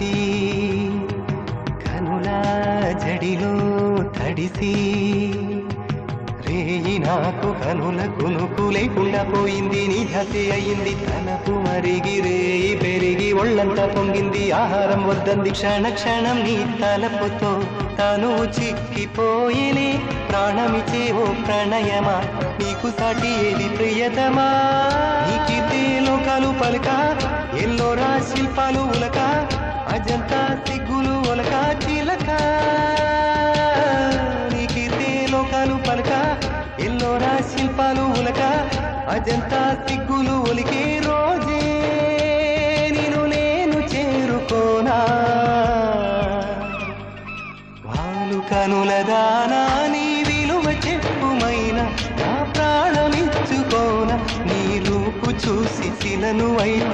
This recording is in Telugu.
తడిసి కనుల జడిలో తడిసి రేయి నాకు కనుల కునుకు లేకుండా పోయింది నీ హసి అయింది తనకు మరిగి రేయి పెరిగి ఒళ్ళంతా పొంగింది ఆహారం వద్దంది క్షణ క్షణం నీ తలపుతో తను చిక్కిపోయేనే ప్రాణమిచే ఓ ప్రణయమా? నీకు సాటి ఏది ప్రియతమా? నీకితే లోకాలు పలుక ఎల్లోరా శిల్పాలు ఉలక అజంతా సిగ్గులు ఒలక చీలక. నీకితే లోకాలు పలక ఎల్లోరా శిల్పాలు ఉలక. అజంతా సిగ్గులు ఒలికే రోజే నేను నేను చేరుకోనా. వాళ్ళు కనుల దానా నీ విలువ చెప్పుమైన. నా ప్రాణమిచ్చుకోన నీ రూపు చూసి శిలను అయితే